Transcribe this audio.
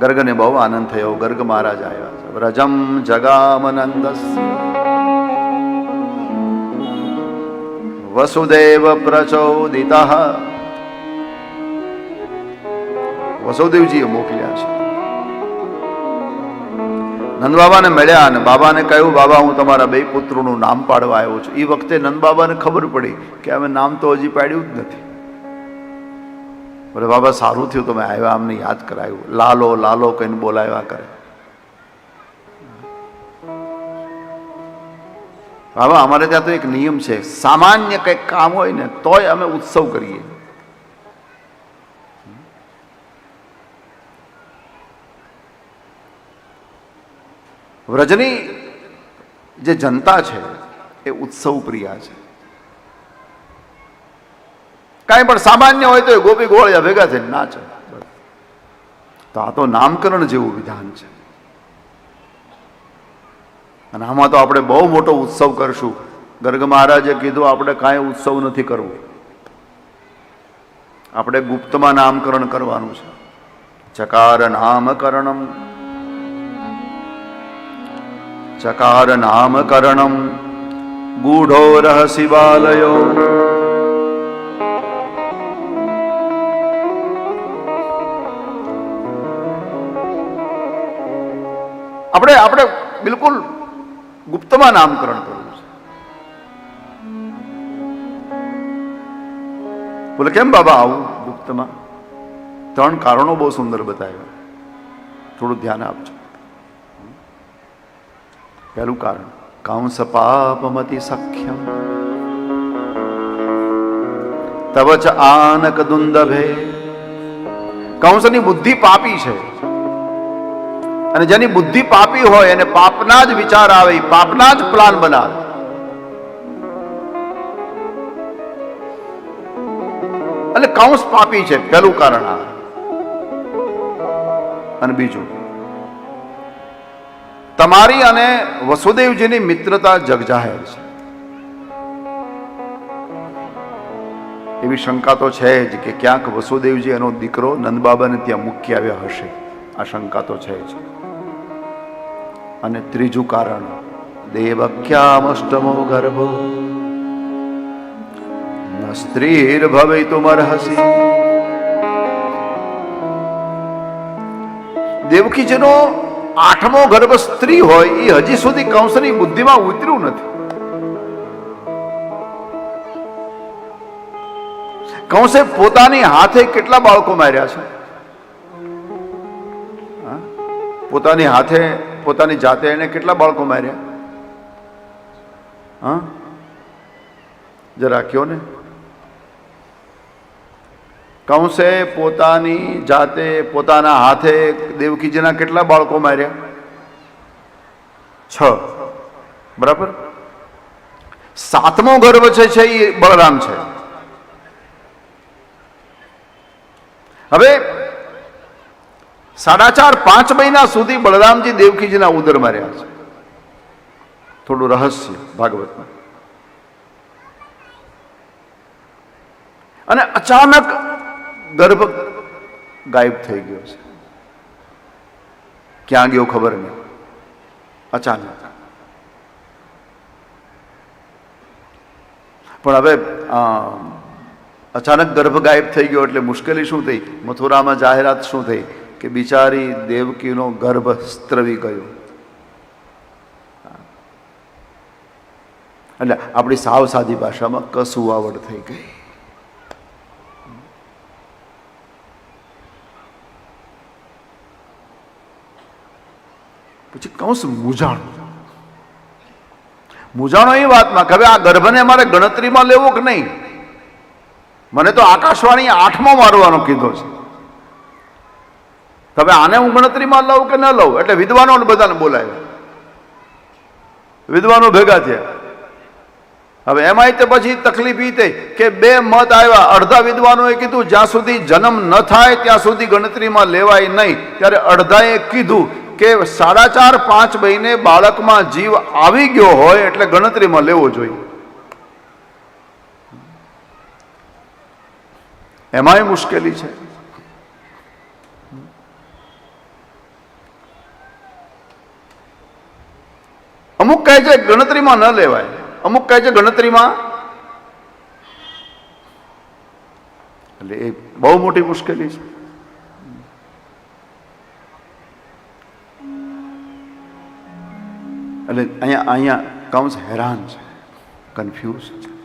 ગર્ગને બહુ આનંદ થયો ગર્ગ મહારાજ આવ્યા છે વ્રજમ જગામનંદસ્ય વસુદેવ પ્રચોદિત વસુદેવજીએ મોકલ્યા છે। નંદબાબાને મળ્યા અને બાબાને કહ્યું, બાબા, હું તમારા બે પુત્રોનું નામ પાડવા આવ્યો છું. એ વખતે નંદ બાબાને ખબર પડી કે અમે નામ તો હજી પાડ્યું જ નથી. બોલે, બાબા, સારું થયું તમે આવ્યા, અમને યાદ કરાયું. લાલો લાલો, કહીને બોલાવ્યા કરે. બાબા, અમારે ત્યાં તો એક નિયમ છે, સામાન્ય કંઈક કામ હોય ને, તોય અમે ઉત્સવ કરીએ. વ્રજની જે જનતા છે, એ ઉત્સવ પ્રિય છે. કાંઈ પણ સામાન્ય હોય તો એ ગોપી ગોળિયા ભેગા થઈને નાચે. તો આ તો નામકરણ જેવું વિધાન છે. અને આમાં તો આપણે બહુ મોટો ઉત્સવ કરશું. ગર્ગ મહારાજે કીધું, આપણે કાંઈ ઉત્સવ નથી કરવો. આપણે ગુપ્તમાં નામકરણ કરવાનું છે. ચકાર નામકરણમ. ચકાર નામકરણમ. ગૂઢો રહસિવાલયો આપણે આપણે બિલકુલ ગુપ્તમાં નામકરણ કરવું છે. બોલે, કેમ બાબા આવું ગુપ્તમાં? ત્રણ કારણો બહુ સુંદર બતાવ્યા. થોડું ધ્યાન આપજો. પહેલું કારણ, કંસ પાપમતિ સખ્યમ. તવ ચ આનક દુંદભે કંસની બુદ્ધિ પાપી છે. અને જેની બુદ્ધિ પાપી હોય એને પાપના જ વિચાર આવે પાપના જ પ્લાન બનાવે. એટલે કંસ પાપી છે, પહેલું કારણ આ. અને બીજું, તમારી અને વસુદેવજીની મિત્રતા જગજાહેર છે. એવી શંકા તો છે જ કે ક્યાંક વસુદેવજી એનો દીકરો નંદબાબાને ત્યાં મૂકી આવ્યા હશે. આ શંકા તો છે જ. અને ત્રીજું કારણ, દેવક્યામષ્ટમો ગર્ભો. ન સ્ત્રીર ભવિતુમર્હસી દેવકીજીનો આઠમો ગર્ભ સ્ત્રી હોય એ હજી સુધી કંસની બુદ્ધિમાં ઉતર્યું નથી. કંસે પોતાની હાથે કેટલા બાળકો માર્યા છે? પોતાની હાથે પોતાની જાતે એને કેટલા બાળકો માર્યા? હા? જરા કયો ને. કંસે પોતાની જાતે પોતાના હાથે દેવકીજીના કેટલા બાળકો માર્યા? છ. બરાબર? સાતમો ગર્વ છે એ બળરામ છે. હવે સાડા ચાર, પાંચ મહિના સુધી બળરામજી દેવકીજીના ઉદરમાં રહ્યા છે. થોડું રહસ્ય, ભાગવતમાં. અને અચાનક ગર્ભ ગાયબ થઈ ગયો છે. ક્યાં ગયો ખબર નહીં. અચાનક. પણ હવે અચાનક ગર્ભ ગાયબ થઈ ગયો એટલે મુશ્કેલી શું થઈ? મથુરામાં જાહેરાત શું થઈ? કે બિચારી દેવકીનો ગર્ભ સ્ત્રવી ગયો. એટલે આપણી સાવ સાદી ભાષામાં કસુવાવડ થઈ ગઈ. પછી કંસ મુજાણ મૂંઝાણો એ વાતમાં કે હવે આ ગર્ભને મારે ગણતરીમાં લેવો કે નહીં? મને તો આકાશવાણી આઠમો મારવાનો કીધો છે. હવે આને હું ગણતરીમાં લઉં કે ન લઉં એટલે વિદ્વાનો બધાને બોલાવ્યા. વિદ્વાનો ભેગા થયા. હવે એમાંય તે પછી તકલીફ એ થઈ કે બે મત આવ્યા. અડધા વિદ્વાનોએ કીધું, જ્યાં સુધી જન્મ ન થાય, ત્યાં સુધી ગણતરીમાં લેવાય નહીં. ત્યારે અડધાએ કીધું કે સાડા ચાર પાંચ મહિને બાળકમાં જીવ આવી ગયો હોય એટલે ગણતરીમાં લેવો જોઈએ. એમાંય મુશ્કેલી છે. અમુક કહે છે ગણતરીમાં ન લેવાય. અમુક કહે છે ગણતરીમાં એટલે એ બહુ મોટી મુશ્કેલી છે. એટલે અહીંયા અહીંયા કૌંસ હેરાન છે કન્ફ્યુઝ છે.